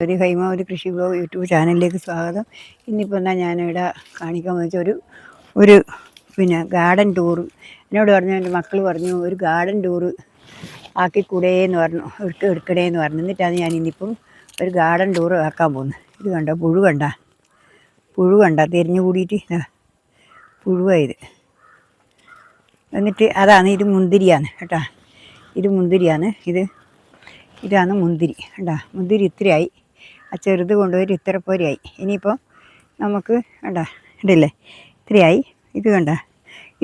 ഒരു ഹൈമ ഒരു കൃഷി ബ്ലോഗ് യൂട്യൂബ് ചാനലിലേക്ക് സ്വാഗതം. ഇന്നിപ്പോൾ എന്നാൽ ഞാനിവിടെ കാണിക്കാൻ വെച്ച ഒരു ഒരു പിന്നെ ഗാർഡൻ ടൂർ എന്നോട് പറഞ്ഞു എന്റെ മക്കൾ പറഞ്ഞു ഒരു ഗാർഡൻ ടൂറ് ആക്കിക്കൂടേ എന്ന് പറഞ്ഞു എടുക്ക എടുക്കണേ എന്ന് പറഞ്ഞു. എന്നിട്ടാണ് ഞാൻ ഇന്നിപ്പം ഒരു ഗാർഡൻ ടൂർ ആക്കാൻ പോകുന്നത്. ഇത് കണ്ടോ പുഴു കണ്ട പുഴു കണ്ട തിരിഞ്ഞു കൂടിയിട്ട് പുഴുവായത് എന്നിട്ട് അതാണ് ഇത് മുന്തിരിയാണ് കേട്ടോ ഇത് മുന്തിരിയാണ് ഇത് ഇതാണ് മുന്തിരി കണ്ടാ മുന്തിരി ഇത്രയായി. ആ ചെറുത് കൊണ്ടുപോയി ഇത്ര പോരെയായി. ഇനിയിപ്പോൾ നമുക്ക് വേണ്ട ഇതല്ലേ ഇത്രയായി ഇത് കണ്ട?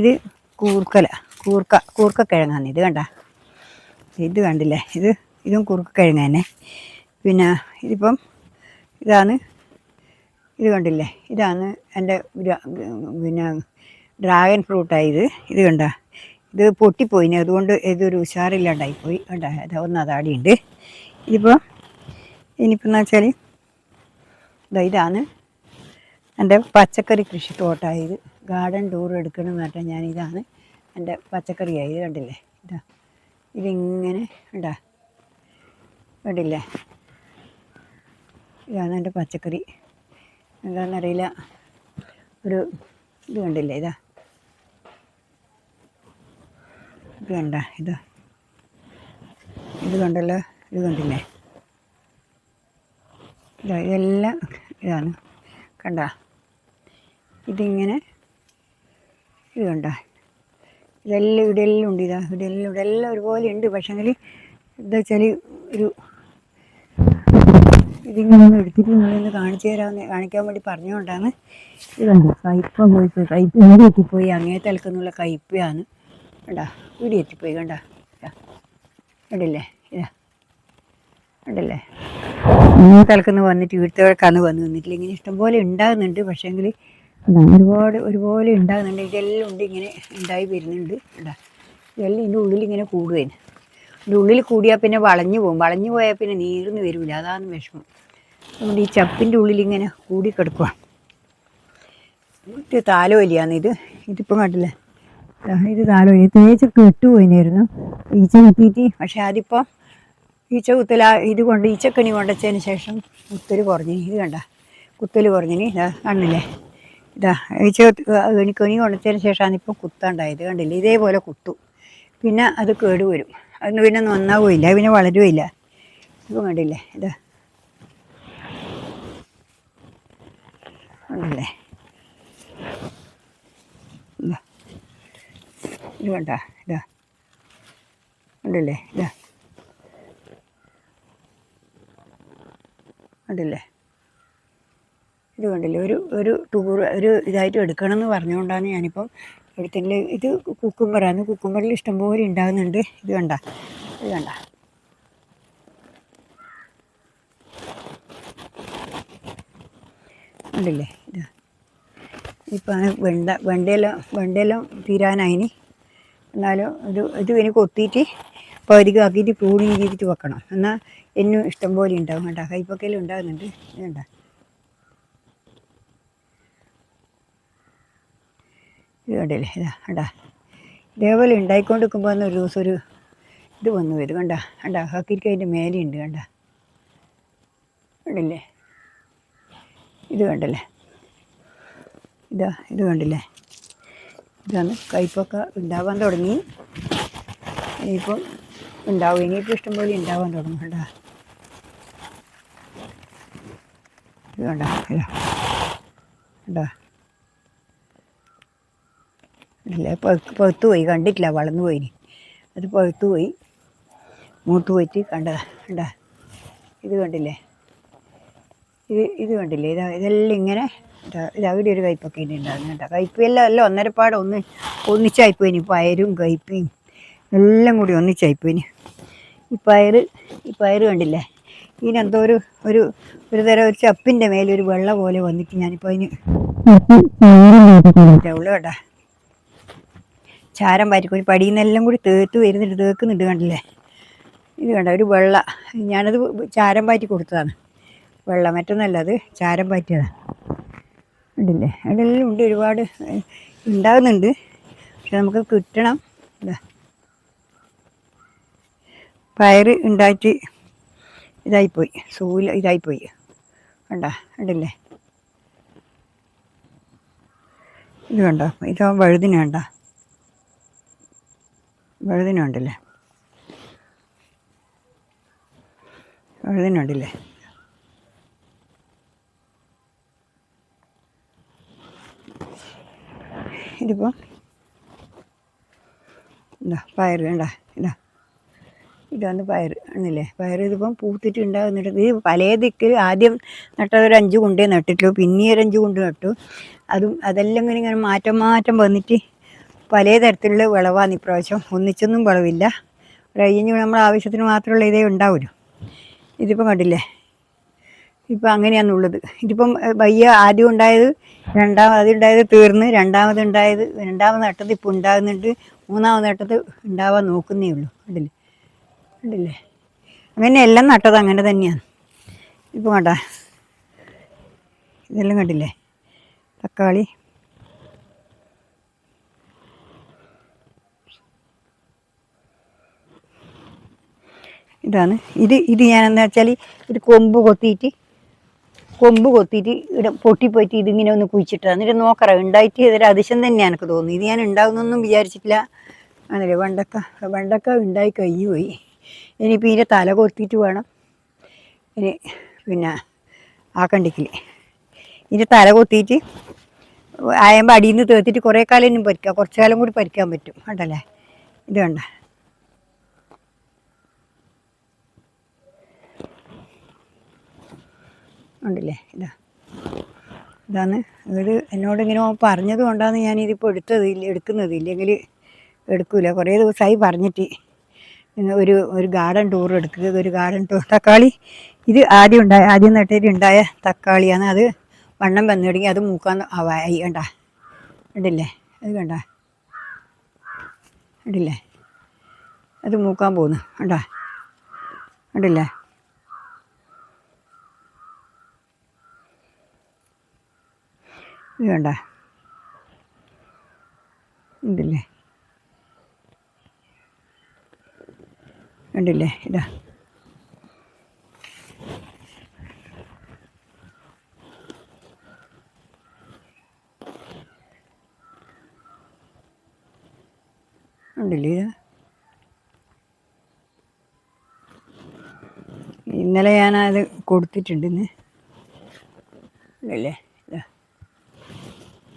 ഇത് കൂർക്കല കൂർക്ക കൂർക്കക്കിഴങ്ങാണ് ഇത് കണ്ട? ഇത് കണ്ടില്ലേ? ഇത് ഇതും കുറുക്കക്കിഴങ്ങ് തന്നെ പിന്നെ ഇതിപ്പം ഇതാണ് ഇത് കണ്ടില്ലേ? ഇതാണ് എന്റെ പിന്നെ ഡ്രാഗൺ ഫ്രൂട്ടായത് ഇത്. കണ്ട? ഇത് പൊട്ടിപ്പോയിന്. അതുകൊണ്ട് ഇതൊരു ഉഷാറില്ലാണ്ടായിപ്പോയി. കണ്ട? ഒന്ന് അതാടിയുണ്ട് ഇതിപ്പോൾ ഇനിയിപ്പോൾ വെച്ചാൽ ഇതാ ഇതാണ്. എന്റെ പച്ചക്കറി കൃഷി തോട്ടമായത് ഗാർഡൻ ടൂർ എടുക്കണമെന്ന് പറഞ്ഞാൽ ഞാൻ ഇതാണ്. എന്റെ പച്ചക്കറിയായത് കണ്ടില്ലേ? ഇതാ. ഇതിങ്ങനെ ഉണ്ടാ കണ്ടില്ലേ? ഇതാണ് എന്റെ പച്ചക്കറി. എന്താണെന്നറിയില്ല. ഒരു ഇത് കണ്ടില്ലേ? ഇതാ. ഇത് കണ്ട ഇതാ. ഇത് കണ്ടല്ലോ? ഇത് കണ്ടില്ലേ? ഇതാ ഇതെല്ലാം ഇതാണ്. കണ്ട? ഇതിങ്ങനെ ഇത് കണ്ട? ഇതെല്ലാം ഇവിടെയെല്ലാം ഉണ്ട് ഇതാ. ഇവിടെയെല്ലാം ഇവിടെയെല്ലാം ഒരുപോലെ ഉണ്ട്. പക്ഷേങ്കിൽ എന്താ വെച്ചാൽ ഒരു ഇതിങ്ങനെ ഒന്ന് എടുത്തിട്ട് നിങ്ങളൊന്ന് കാണിച്ചു തരാമെന്ന് കാണിക്കാൻ വേണ്ടി പറഞ്ഞുകൊണ്ടാണ് ഇത് കണ്ടു കയ്പ പോയി പോയി. കയ്പ് ഇവിടെ എത്തിപ്പോയി അങ്ങേ തലക്കുന്നുള്ള കയ്പയാണ്. കണ്ടാ? ഇവിടെ എത്തിപ്പോയി കണ്ട? കണ്ടില്ലേ? ഇതാ. കണ്ടില്ലേ? തലക്കുന്ന് വന്നിട്ട് ഇവിടുത്തെ വന്ന് നിന്നിട്ടില്ല. ഇങ്ങനെ ഇഷ്ടംപോലെ ഉണ്ടാകുന്നുണ്ട്. പക്ഷേങ്കിൽ ഒരുപാട് ഒരുപോലെ ഉണ്ടാകുന്നുണ്ട്. ഇതെല്ലാം ഉണ്ട് ഇങ്ങനെ ഉണ്ടായി വരുന്നുണ്ട്. ഉണ്ടാ ഇതെല്ലാം ഇതിന്റെ ഉള്ളിൽ ഇങ്ങനെ കൂടുകയാണ് ഇതിന്റെ ഉള്ളിൽ കൂടിയാൽ പിന്നെ വളഞ്ഞു പോകും. വളഞ്ഞു പോയാൽ പിന്നെ നീർന്ന് വരില്ല അതാണ് വിഷമം. അതുകൊണ്ട് ഈ ചപ്പിന്റെ ഉള്ളിൽ ഇങ്ങനെ കൂടി കിടക്കുവാണ് ഇത് താലോലിയാണ് ഇത്. ഇതിപ്പം കണ്ടില്ലേ? ഇത് താലോലി. തേച്ചൊക്കെ ഇട്ടുപോയിനായിരുന്നു ഈച്ച കിട്ടിയിട്ട്. പക്ഷേ അതിപ്പോൾ ഈച്ച കുത്തല ഇത് കൊണ്ട് ഈച്ചക്കണി കൊണ്ടുവച്ചതിന് ശേഷം കുത്തൽ കുറഞ്ഞിനി ഇത് കണ്ട കുത്തൽ കുറഞ്ഞിനി ഇതാ കണ്ടില്ലേ ഇതാ ഈച്ച കണി കൊണ്ടുവച്ചതിന് ശേഷമാണ് ഇപ്പോൾ കുത്താണ്ടായത് കണ്ടില്ലേ? ഇതേപോലെ കുത്തു. പിന്നെ അത് കേടുവരും അതൊന്നും പിന്നെ നന്നാവുകയില്ല പിന്നെ വളരുകയില്ല. ഇപ്പം കണ്ടില്ലേ? ഇതാ. കണ്ടില്ലേ? ഇത് കണ്ട ഇതാ. കണ്ടില്ലേ? ഇതാ. കണ്ടില്ലേ? ഇത് കണ്ടില്ലേ? ഒരു ഒരു ടൂർ ഒരു ഇതായിട്ട് എടുക്കണം എന്ന് പറഞ്ഞുകൊണ്ടാണ് ഞാനിപ്പം എടുത്തില്ല ഇത് കുക്കുംബറാണ് കുക്കുംബറിൽ ഇഷ്ടംപോലെ ഉണ്ടാകുന്നുണ്ട്. ഇത് കണ്ട ഇത് കണ്ട. കണ്ടില്ലേ? ഇത്. ഇപ്പം വെണ്ട വെണ്ടയെല്ലാം വെണ്ടയെല്ലാം തീരാനായിനി. എന്നാലും ഇത് ഇത് ഇനി കൊത്തിയിട്ട് പകുതിക്ക് ആക്കിയിട്ട് ചെയ്തിട്ട് വെക്കണം. എന്നാൽ എന്നും ഇഷ്ടം പോലെ ഉണ്ടാവും കേട്ടോ കൈപ്പൊക്കയിലും ഉണ്ടാകുന്നുണ്ട്. വേണ്ട ഇത് ഇതാ കണ്ടാ. ഇതേപോലെ ഉണ്ടായിക്കൊണ്ടിരിക്കുമ്പോൾ ഒരു ദിവസം ഒരു ഇത് വന്നു വരും. കണ്ട കണ്ട. ഹക്കിരിക്ക അതിന്റെ മേലെയുണ്ട് കണ്ട. കണ്ടില്ലേ? ഇത് കണ്ടല്ലേ? ഇതാ ഇത് കണ്ടില്ലേ? ഇതാണ് കയ്പൊക്കെ ഉണ്ടാവാൻ തുടങ്ങി. ഇനിയിപ്പം ഉണ്ടാവും. ഇനിയിപ്പോൾ ഇഷ്ടംപോലെ ഉണ്ടാവാൻ തുടങ്ങും കണ്ട. ഇത് വേണ്ട ഇതാ. കണ്ടാ ഇല്ല പഴുത്ത് പഴുത്ത് പോയി കണ്ടിട്ടില്ല വളർന്നു പോയി അത് പഴുത്ത് പോയി. മൂത്ത് പോയിട്ട് കണ്ടതാ കണ്ടാ. ഇത് കണ്ടില്ലേ? ഇത് ഇത് കണ്ടില്ലേ? ഇതാ ഇതെല്ലാം ഇങ്ങനെ ഇതാ അവിടെ ഒരു കയ്പൊക്കെ ഇനി ഉണ്ടാകുന്നു കേട്ടോ. കയ്പ് എല്ലാം എല്ലാം ഒന്നരപ്പാട് ഒന്ന് ഒന്നിച്ചായിപ്പോയിനി. പയരും കയ്പയും എല്ലാം കൂടി ഒന്നിച്ചായിപ്പോയിനി. ഈ പയർ ഈ പയർ കണ്ടില്ലേ? ഇതിനെന്തോ ഒരു ഒരു ഒരു തരം ഒരു ചപ്പിന്റെ മേലെ ഒരു വെള്ള പോലെ വന്നിട്ട് ഞാനിപ്പോൾ അതിന് ഉള്ളു കേട്ടാ. ചാരം പാറ്റിക്കോഴി പടിയിൽ നിന്നെല്ലാം കൂടി തേത്ത് വരുന്നുണ്ട് തേക്കുന്നുണ്ട് കണ്ടില്ലേ? ഇത് കണ്ട ഒരു വെള്ള ഞാനത് ചാരം പാറ്റി കൊടുത്തതാണ്. വെള്ള മറ്റൊന്നല്ല അത് ചാരം പാറ്റിയതാണ് ഉണ്ടല്ലേ അവിടെല്ലാം ഉണ്ട് ഒരുപാട് ഉണ്ടാകുന്നുണ്ട് പക്ഷെ നമുക്ക് കിട്ടണം. പയർ ഉണ്ടായിട്ട് ഇതായിപ്പോയി. സൂല ഇതായിപ്പോയി. കണ്ട? കണ്ടില്ലേ? ഇത് കണ്ടോ? ഇത് വഴുതിന കണ്ട? വഴുതിന ഉണ്ടല്ലേ വഴുതിന ഉണ്ടല്ലേ ഇതിപ്പോൾ ഇതാ പയർ വേണ്ട ഇതാ. ഇതാണ് പയർ ആണല്ലേ? പയർ ഇതിപ്പം പൂത്തിട്ട് ഉണ്ടാകുന്നുണ്ട് ഇത് പല ദിക്കിൽ ആദ്യം നട്ടത് ഒരു അഞ്ച് കുണ്ടേ നട്ടിട്ടു പിന്നെ ഒരു അഞ്ച് കുണ്ട് നട്ടു. അതും അതെല്ലാം ഇങ്ങനെ ഇങ്ങനെ മാറ്റം മാറ്റം വന്നിട്ട് പല തരത്തിലുള്ള വിളവാണ് ഇപ്രാവശ്യം. ഒന്നിച്ചൊന്നും വിളവില്ല. കഴിഞ്ഞ് നമ്മൾ ആവശ്യത്തിന് മാത്രമുള്ള ഇതേ ഉണ്ടാവുമല്ലോ. ഇതിപ്പം കണ്ടില്ലേ? ഇപ്പം അങ്ങനെയാണുള്ളത്. ഇതിപ്പം വയ്യ ആദ്യം ഉണ്ടായത് രണ്ടാമത് ഉണ്ടായത് തീർന്ന് രണ്ടാമത് ഉണ്ടായത് രണ്ടാമത് നട്ടത് ഇപ്പം ഉണ്ടാകുന്നുണ്ട്. മൂന്നാമത് നട്ടത് ഉണ്ടാവാൻ നോക്കുന്നേ ഉള്ളൂ. കണ്ടില്ലേ? കണ്ടില്ലേ? അങ്ങനെ എല്ലാം നട്ടത് അങ്ങനെ തന്നെയാണ്. ഇപ്പം കണ്ട? ഇതെല്ലാം കണ്ടില്ലേ? തക്കാളി. ഇതാണ്. ഇത് ഇത് ഞാൻ എന്താ വെച്ചാൽ ഇത് കൊമ്പ് കൊത്തിയിട്ട് കൊമ്പ് കൊത്തിയിട്ട് ഇവിടെ പൊട്ടിപ്പോയിട്ട് ഇതിങ്ങനെ ഒന്ന് കുഴിച്ചിട്ട് എന്നിട്ട് നോക്കറ ഉണ്ടായിട്ട് ഇതൊരു അതിശം തന്നെയാണ് എനിക്ക് തോന്നുന്നു. ഇത് ഞാൻ ഉണ്ടാകുന്നൊന്നും വിചാരിച്ചിട്ടില്ല. ആണല്ലേ? വെണ്ടക്ക വെണ്ടക്ക ഉണ്ടായി കഴിഞ്ഞു പോയി ഇനിയിപ്പോൾ ഇതിന്റെ തല കൊത്തിയിട്ട് വേണം. ഇനി പിന്നെ ആക്കണ്ടിക്കില്ല ഇതിന്റെ തല കൊത്തിയിട്ട് അയമ്പോൾ അടിയിൽ നിന്ന് തേത്തിട്ട് കുറേ കാലം ഇനി പരിക്കാം. കുറച്ച് കാലം കൂടി പരിക്കാൻ പറ്റും. കണ്ടല്ലേ? ഇത് കണ്ട. ഉണ്ടല്ലേ ഇതാ. ഇതാണ്. ഇത് എന്നോട് ഇങ്ങനെ പറഞ്ഞത് കൊണ്ടാണ് ഞാനിതിപ്പോൾ എടുത്തത് ഇല്ല എടുക്കുന്നത് ഇല്ലെങ്കിൽ എടുക്കില്ല കുറേ ദിവസമായി പറഞ്ഞിട്ട് ഒരു ഒരു ഗാർഡൻ ടൂർ എടുക്കുക. ഒരു ഗാർഡൻ ടൂർ. തക്കാളി ഇത് ആദ്യം ഉണ്ടായ ആദ്യം നട്ടിട്ട് ഉണ്ടായ തക്കാളിയാണ്. അത് വണ്ണം വന്നു തുടങ്ങി. അത് മൂക്കാൻ ആയി. കണ്ട? കണ്ടില്ലേ? അത് കണ്ട? കണ്ടില്ലേ? അത് മൂക്കാൻ പോകുന്നു കണ്ട? കണ്ടില്ലേ? ഇത് കണ്ട? ഉണ്ടല്ലേ കണ്ടില്ലേ? ഇതാ. ഉണ്ടല്ലേ ഇതാ? ഇന്നലെ ഞാനത് കൊടുത്തിട്ടുണ്ട് ഇന്ന്. ഇല്ലല്ലേ ഇതാ.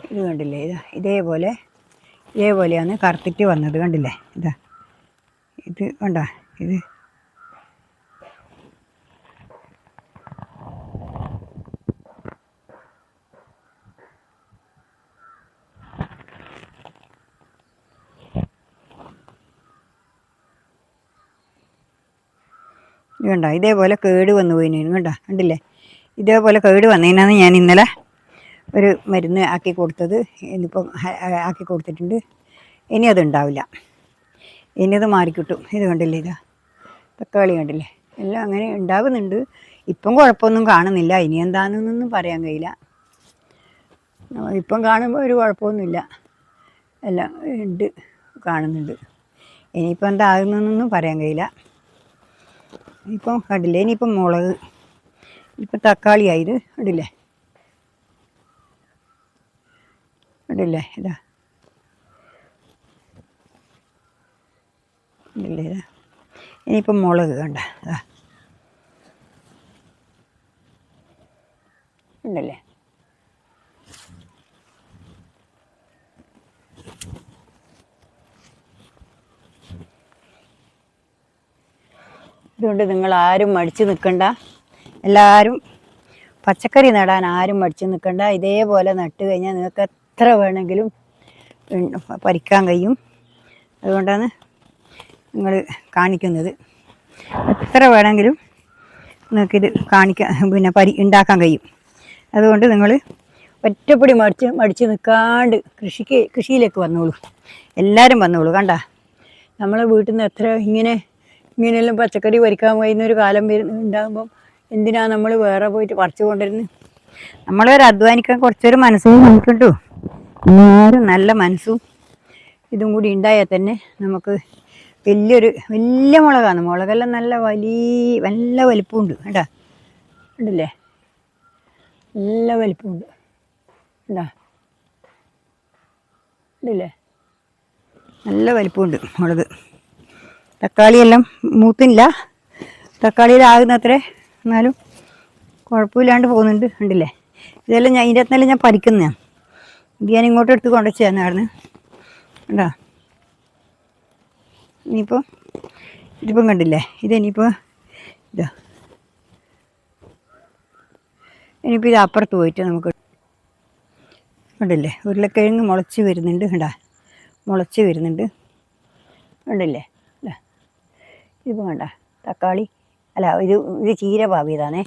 ഇത് കണ്ടില്ലേ? ഇതാ. ഇതേപോലെ ഇതേപോലെയാണ് കറുത്തിട്ട് വന്നത്. കണ്ടില്ലേ? ഇതാ. ഇത് കണ്ട? ഇത്. വേണ്ട ഇതേപോലെ കേട് വന്നു പോയിനു. കണ്ട? കണ്ടില്ലേ? ഇതേപോലെ കേട് വന്നതിനാണ് ഞാൻ ഇന്നലെ ഒരു മരുന്ന് ആക്കി കൊടുത്തത്. ഇന്നിപ്പം ആക്കി കൊടുത്തിട്ടുണ്ട്. ഇനി അതുണ്ടാവില്ല ഇനി അത് മാറിക്കിട്ടും. ഇത് കണ്ടില്ലേ ഇതാ? തക്കാളി കണ്ടില്ലേ? എല്ലാം അങ്ങനെ ഉണ്ടാകുന്നുണ്ട്. ഇപ്പം കുഴപ്പമൊന്നും കാണുന്നില്ല. ഇനി എന്താണെന്നൊന്നും പറയാൻ കഴിയില്ല. ഇപ്പം കാണുമ്പോൾ ഒരു കുഴപ്പമൊന്നുമില്ല. എല്ലാം ഉണ്ട് കാണുന്നുണ്ട്. ഇനിയിപ്പോൾ എന്താകുന്നൊന്നും പറയാൻ കഴിയില്ല. ഇപ്പം കണ്ടില്ലേ? ഇനിയിപ്പം മുളക് ഇപ്പം തക്കാളി ആയത് കണ്ടില്ലേ? കണ്ടില്ലേ? ഇതാ. കണ്ടില്ലേ? ഇതാ. ഇനിയിപ്പം മുളക് കണ്ട. ഉണ്ടല്ലേ? അതുകൊണ്ട് നിങ്ങൾ ആരും മടിച്ചു നിൽക്കണ്ട. എല്ലാവരും പച്ചക്കറി നടാൻ ആരും മടിച്ചു നിൽക്കണ്ട. ഇതേപോലെ നട്ട് കഴിഞ്ഞാൽ നിങ്ങൾക്ക് എത്ര വേണമെങ്കിലും പറിക്കാൻ കഴിയും. അതുകൊണ്ടാണ് നിങ്ങൾ കാണിക്കുന്നത്. എത്ര വേണമെങ്കിലും നിങ്ങൾക്കിത് കാണിക്കാൻ പിന്നെ പരി ഉണ്ടാക്കാൻ കഴിയും. അതുകൊണ്ട് നിങ്ങൾ ഒറ്റപ്പൊടി മടിച്ച് മടിച്ച് നിൽക്കാണ്ട് കൃഷിക്ക് കൃഷിയിലേക്ക് വന്നോളൂ. എല്ലാവരും വന്നോളൂ കണ്ട? നമ്മളെ വീട്ടിൽ നിന്ന് എത്ര ഇങ്ങനെ ഇങ്ങനെയെല്ലാം പച്ചക്കറി വരിക്കാൻ കഴിയുന്ന ഒരു കാലം വരുന്ന ഉണ്ടാകുമ്പം എന്തിനാണ് നമ്മൾ വേറെ പോയിട്ട് പറിച്ചു കൊണ്ടിരുന്നത് നമ്മളൊരു അധ്വാനിക്കാൻ കുറച്ചൊരു മനസ്സും നമുക്കുണ്ടോ. എല്ലാവരും നല്ല മനസ്സും ഇതും കൂടി ഉണ്ടായാൽ തന്നെ നമുക്ക് വലിയൊരു വലിയ മുളകാണ്. മുളകെല്ലാം നല്ല വലിയ നല്ല വലിപ്പമുണ്ട് കേട്ടാ. ഉണ്ടല്ലേ നല്ല വലിപ്പമുണ്ട് ഉണ്ടാ ഉണ്ടല്ലേ നല്ല വലിപ്പമുണ്ട് മുളക്. തക്കാളിയെല്ലാം മൂത്തില്ല. തക്കാളിയിലാകുന്നത്രേ എന്നാലും കുഴപ്പമില്ലാണ്ട് പോകുന്നുണ്ട് ഉണ്ടല്ലേ ഇതെല്ലാം ഞാൻ ഇതിന്റെ ഞാൻ പരിക്കുന്നതാണ് ഇത് ഞാൻ ഇങ്ങോട്ട് എടുത്ത് കൊണ്ടുവച്ച് തന്നായിരുന്നു കണ്ടോ? ഇനിയിപ്പോൾ ഇതിപ്പം കണ്ടില്ലേ? ഇതിനിയിപ്പോൾ ഇതാ. ഇനിയിപ്പോൾ ഇത് അപ്പുറത്ത് പോയിട്ട് നമുക്ക് കണ്ടില്ലേ? ഉരുളക്കിഴങ്ങ് മുളച്ച് വരുന്നുണ്ട്. കണ്ടാ? മുളച്ച് വരുന്നുണ്ട്. കണ്ടില്ലേ? ഇതാ. ഇതിപ്പോൾ കണ്ട? തക്കാളി. അല്ല ഇത് ഇത് ചീര പാവിയതാണേ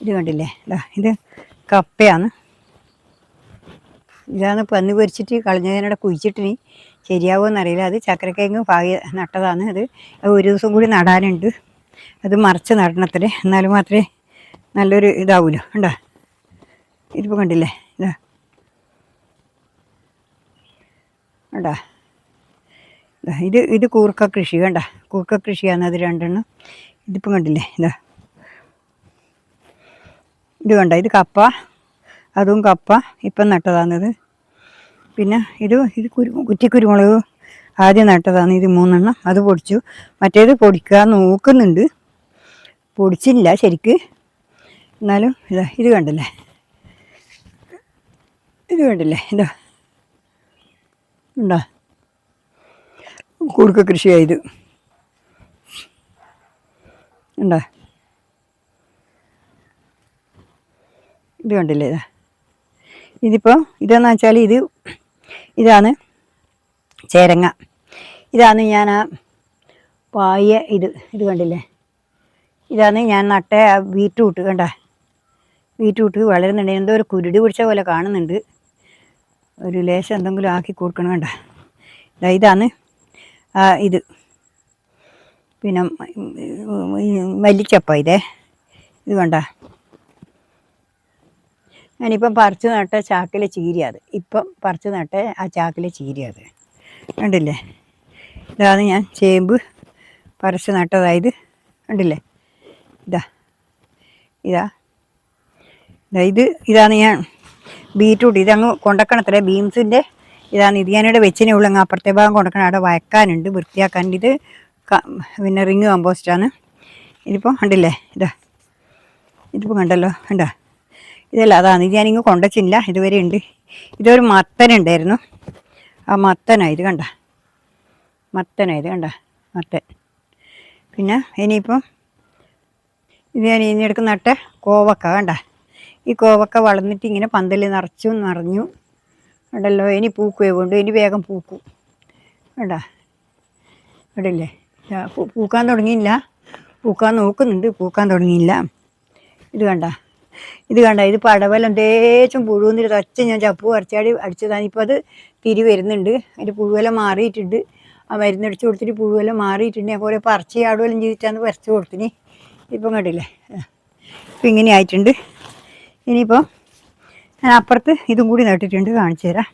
ഇത് കണ്ടില്ലേ? അല്ല ഇത് കപ്പയാണ്. ഇതാണ് പന്ന് പൊരിച്ചിട്ട് കളഞ്ഞതിനോടെ കുഴിച്ചിട്ടിനി ശരിയാവുമെന്നറിയില്ല അത് ചക്കരക്കിഴങ്ങ് പാകി നട്ടതാണ് അത്. ഒരു ദിവസം കൂടി നടാനുണ്ട്. അത് മറിച്ച് നടണത്രേ. എന്നാലും മാത്രമേ നല്ലൊരു ഇതാവുമല്ലോ ഉണ്ടോ ഇതിപ്പോൾ കണ്ടില്ലേ? ഇതാ. ഉണ്ടോ ഇത് ഇത് കൂർക്ക കൃഷി. കണ്ട? കൂർക്ക കൃഷിയാണ് അത് രണ്ടെണ്ണം. ഇതിപ്പം കണ്ടില്ലേ? ഇതാ. ഇത് കണ്ട? ഇത് കപ്പ. അതും കപ്പ. ഇപ്പം നട്ടതാണിത്. പിന്നെ ഇത് ഇത് കുരു കുറ്റിക്കുരുമുളക് ആദ്യം നട്ടതാണ് ഇത് മൂന്നെണ്ണം. അത് പൊടിച്ചു. മറ്റേത് പൊടിക്കാൻ നോക്കുന്നുണ്ട്. പൊടിച്ചില്ല ശരിക്ക്. എന്നാലും ഇതാ ഇത് കണ്ടല്ലേ? ഇത് കണ്ടില്ലേ? ഇതാ. ഉണ്ടോ കുടുക്ക കൃഷിയായത് ഉണ്ടോ ഇത് കണ്ടില്ലേ? ഇതാ. ഇതിപ്പോൾ ഇതെന്ന് വെച്ചാൽ ഇത് ഇതാണ് ചേരങ്ങ ഇതാണ് ഞാൻ ആ പായ ഇത് ഇത് കണ്ടില്ലേ ഇതാണ് ഞാൻ നട്ട ബീറ്റ്റൂട്ട് കണ്ട ബീറ്റ്റൂട്ട് വളരുന്നുണ്ട് എന്തോ ഒരു കുരുടി പിടിച്ച പോലെ കാണുന്നുണ്ട് ഒരു ലേശം എന്തെങ്കിലും ആക്കി കൊടുക്കണം കണ്ട ഇതാണ് ഇത് പിന്നെ മല്ലിച്ചപ്പ ഇതേ ഇത് കണ്ട ഞാനിപ്പം പറിച്ച് നട്ട ചാക്കിലെ ചീര അത്. ഇപ്പം പറിച്ച് നട്ട ആ ചാക്കിലെ ചീര അത്. കണ്ടില്ലേ? ഇതാണ് ഞാൻ ചേമ്പ് പറിച്ച് നട്ടതായത്. കണ്ടില്ലേ? ഇതാ. ഇതാ. ഇതാ ഇത്. ഇതാണ് ഞാൻ ബീറ്റ്റൂട്ട്. ഇതങ്ങ് കൊണ്ടക്കണത്രേ. ബീൻസിന്റെ ഇതാണ് ഇത്. ഞാനിവിടെ വെച്ചിനെ ഉള്ളു. അങ്ങ് അപ്പുറത്തെ ഭാഗം കൊണ്ടക്കണം. അവിടെ വയക്കാനുണ്ട് വൃത്തിയാക്കാനുണ്ട്. ഇത് പിന്നെ റിങ് കമ്പോസ്റ്റാണ്. ഇതിപ്പോൾ കണ്ടില്ലേ? ഇതാ. ഇതിപ്പോൾ കണ്ടല്ലോ? കണ്ടോ? ഇതല്ല അതാണ് ഇത് ഞാനിങ്ങ് കൊണ്ടച്ചില്ല ഇതുവരെ ഉണ്ട്. ഇതൊരു മത്തനുണ്ടായിരുന്നു. ആ മത്തനാണ് ഇത് കണ്ട. മത്തനാണ് ഇത് കണ്ട. മത്തൻ. പിന്നെ ഇനിയിപ്പം ഇത് ഞാൻ ഇനി എടുക്കുന്ന നട്ട കോവക്ക കണ്ട? ഈ കോവക്ക വളർന്നിട്ട് ഇങ്ങനെ പന്തൽ നിറച്ചു നിറഞ്ഞു. കണ്ടല്ലോ ഇനി പൂക്കുകയെ കൊണ്ട് ഇനി വേഗം പൂക്കും. കണ്ട? ഇവിടെയല്ലേ പൂക്കാൻ തുടങ്ങിയില്ല. പൂക്കാൻ നോക്കുന്നുണ്ട്. പൂക്കാൻ തുടങ്ങിയില്ല. ഇത് കണ്ട? ഇത് കണ്ട? ഇത് പടവലം തേച്ചും പുഴുവെന്നിട്ട് തച്ച് ഞാൻ ചപ്പു പറിച്ചാടി അടിച്ചതാണ് ഇപ്പോൾ അത് തിരി വരുന്നുണ്ട്. അതിന്റെ പുഴുവെല്ലാം മാറിയിട്ടുണ്ട്. ആ മരുന്നടിച്ച് കൊടുത്തിട്ട് പുഴുവല മാറിയിട്ടുണ്ട്. അതുപോലെ പറിച്ച് ആടുവെല്ലാം ചെയ്തിട്ടാണ് പറിച്ച് കൊടുത്തിന് ഇപ്പം കണ്ടില്ലേ? ഇപ്പം ഇങ്ങനെ ആയിട്ടുണ്ട്. ഇനിയിപ്പോൾ ഞാൻ അപ്പുറത്ത് ഇതും കൂടി നട്ടിട്ടുണ്ട് കാണിച്ചു തരാം.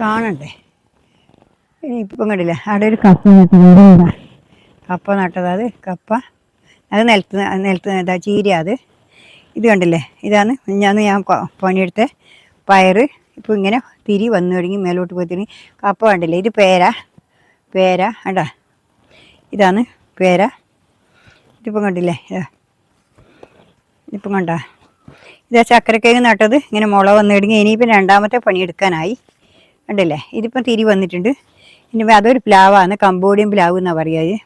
കാണണ്ടേ? ഇനി ഇപ്പം കണ്ടില്ലേ? അവിടെ ഒരു കപ്പ നട്ടിട്ടുണ്ട്. കപ്പ നട്ടതാ അത്. കപ്പ. അത് നിലത്ത് നിലത്ത് ചീര അത്. ഇത് കണ്ടില്ലേ? ഇതാണ്. ഞാൻ ഞാൻ പണിയെടുത്ത പയറ്. ഇപ്പോൾ ഇങ്ങനെ തിരി വന്നു തുടങ്ങി മേലോട്ട് പോയി തുടങ്ങി. കപ്പ കണ്ടില്ലേ? ഇത് പേര. പേര കണ്ടാ? ഇതാണ് പേര. ഇതിപ്പം കണ്ടില്ലേ? ഇതാ. ഇപ്പം കണ്ടാ? ഇതാ ചക്കരക്കേക്ക് നട്ടത്. ഇങ്ങനെ മുള വന്നു തുടങ്ങി. ഇനിയിപ്പം രണ്ടാമത്തെ പണിയെടുക്കാനായി കണ്ടില്ലേ? ഇതിപ്പം തിരി വന്നിട്ടുണ്ട്. ഇനി അതൊരു പ്ലാവാണ്. കമ്പോഡിയം പ്ലാവ് എന്നാണ് പറയുക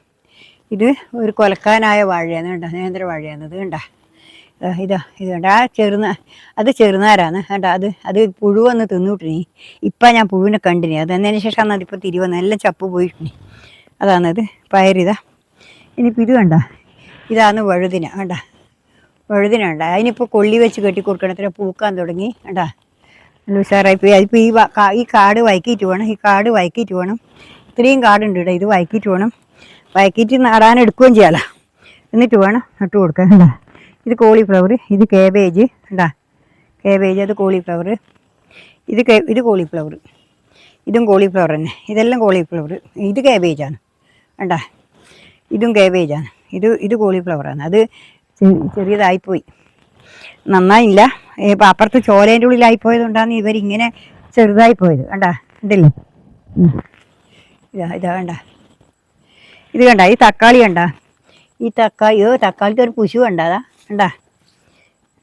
ഇത്. ഒരു കൊലക്കാനായ വാഴയാണ് കണ്ട. നേന്ത്ര വാഴയാണ് ഇത് കണ്ട? ഇതാ ഇത് കണ്ട ആ ചെറുന അത് ചെറുനാരാണ്. കേട്ടോ അത് അത് പുഴുവന്ന് തിന്നുവിട്ടിനി ഇപ്പം ഞാൻ പുഴുവിനെ കണ്ടിനി. അത് എന്നതിന് ശേഷമാണ് അതിപ്പോൾ തിരി വന്നത് എല്ലാം ചപ്പ് പോയിട്ടിനി. അതാണത്. പയറിതാ. ഇനിയിപ്പോൾ ഇത് കണ്ട? ഇതാണ് വഴുതിന. കണ്ട? വഴുതിന കണ്ട? അതിനിപ്പോൾ കൊള്ളി വെച്ച് കെട്ടി കൊടുക്കണത്തിന് പൂക്കാൻ തുടങ്ങി. വേണ്ട നല്ല ഉഷാറായി പോയി. അതിപ്പോൾ ഈ ഈ കാട് വയക്കിയിട്ട് വേണം ഈ കാട് വയക്കിയിട്ട് വേണം ഇത്രയും കാടുണ്ട് ഇട ഇത് വയക്കിയിട്ട് വേണം വയക്കിയിട്ട് നടാൻ എടുക്കുകയും ചെയ്യാലോ. എന്നിട്ട് വേണം നട്ടു കൊടുക്കാൻ കണ്ടാ? ഇത് കോളിഫ്ലവർ ഇത് കേബേജ് കണ്ടാ കേബേജ് അത് കോളിഫ്ലവർ ഇത് ഇത് കോളിഫ്ലവർ ഇതും കോളിഫ്ലവർ തന്നെ. ഇതെല്ലാം കോളിഫ്ലവർ ഇത് കേബേജാണ് വേണ്ട ഇതും കേബേജാണ് ഇത് ഇത് കോളിഫ്ലവറാണ് അത് ചെറിയതായിപ്പോയി. നന്നായില്ല. ഇപ്പം അപ്പുറത്ത് ചോലേന്റെ ഉള്ളിലായിപ്പോയതുകൊണ്ടാണ് ഇവരിങ്ങനെ ചെറുതായി പോയത്. കണ്ടാ? ഇതില്ലേ? ഇതാ ഇതാ കണ്ട? ഇത് കണ്ട? ഈ തക്കാളി കണ്ട? ഈ തക്കാളി തക്കാളിക്ക് ഒരു പുശു കണ്ട? അതാ. കണ്ടാ?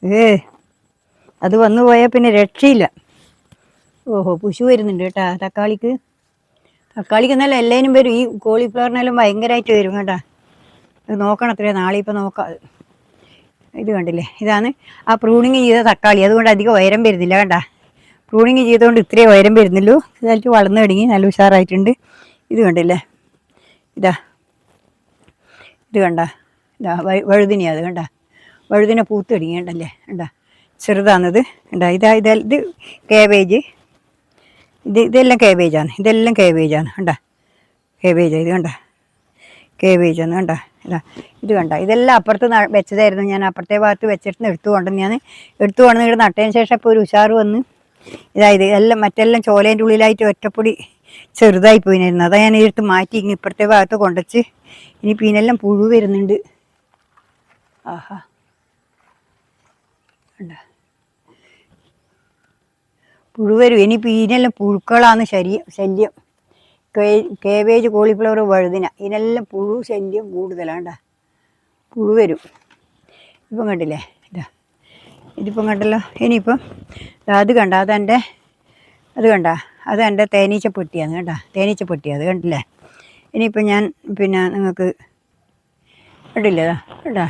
ഏ അത് വന്നു പോയാൽ പിന്നെ രക്ഷയില്ല. ഓഹോ പുശു വരുന്നുണ്ട് കേട്ടാ തക്കാളിക്ക്. തക്കാളിക്ക് എന്നാലും എല്ലാവരും വരും. ഈ കോളിഫ്ലവറിനെല്ലാം ഭയങ്കരമായിട്ട് വരും കേട്ടാ. ഇത് നോക്കണം അത്രേ നാളെ ഇപ്പം നോക്കാം. അത്. ഇത് കണ്ടില്ലേ? ഇതാണ് ആ പ്രൂണിങ് ചെയ്ത തക്കാളി. അതുകൊണ്ട് അധികം ഉയരം വരുന്നില്ല കണ്ടാ. പ്രൂണിങ് ചെയ്തുകൊണ്ട് ഇത്രയും ഉയരം വരുന്നുള്ളൂ. ഇതായിട്ട് വളർന്നു തുടങ്ങി നല്ല ഉഷാറായിട്ടുണ്ട്. ഇത് കണ്ടില്ലേ? ഇതാ. ഇത് കണ്ട. ഇതാ വഴു- വഴുതിനിയാ അത് കണ്ട. വഴുതിനെ പൂത്ത് തുടങ്ങി ഉണ്ടാ കണ്ട? ചെറുതാണത്. ഉണ്ടാ ഇതാ ഇതാ ഇത് കേബേജ് ഇത് ഇതെല്ലാം കേബേജാണ് ഇതെല്ലാം കേബേജാണ് ഉണ്ടാ കേബേജ് ഇത് കണ്ട? കേബേജ് ആണ്. കണ്ട? ഇതാ ഇത് കണ്ട? ഇതെല്ലാം അപ്പുറത്ത് വെച്ചതായിരുന്നു. ഞാൻ അപ്പുറത്തെ ഭാഗത്ത് വെച്ചിട്ട് എടുത്തു കൊണ്ടുവന്ന് ഞാൻ എടുത്തു കൊണ്ടുവന്ന് ഇവിടെ നട്ടതിന് ശേഷം ഇപ്പോൾ ഒരു ഉഷാറ് വന്ന് ഇതായത് എല്ലാം മറ്റെല്ലാം ചോലേന്റെ ഉള്ളിലായിട്ട് ഒറ്റപ്പൊടി ചെറുതായി പോയിരുന്നു അതാ ഞാൻ എടുത്ത് മാറ്റി ഇങ്ങ് ഇപ്പുറത്തെ ഭാഗത്ത് കൊണ്ടുവച്ച് ഇനി പീനെല്ലാം പുഴു വരുന്നുണ്ട്. ആഹാ. കണ്ട പുഴു വരും ഇനി പീനെല്ലാം പുഴുക്കളാണ് ശരീരം ശല്യം കേബേജ് കോളിഫ്ലവർ വഴുതിന ഇതിനെല്ലാം പുഴു ശല്യം കൂടുതലാണ് പുഴു വരും ഇപ്പം കണ്ടില്ലേ? ഇതാ. ഇതിപ്പം കണ്ടല്ലോ? ഇനിയിപ്പം അത് കണ്ട അതെന്റെ അത് കണ്ട. അത് എന്റെ തേനീച്ചപ്പെട്ടിയാണ് കണ്ട. പൊട്ടിയ അത് കണ്ടില്ലേ? ഇനിയിപ്പം ഞാൻ പിന്നെ നിങ്ങൾക്ക് കണ്ടില്ലേ? ഇതാ കണ്ടാ?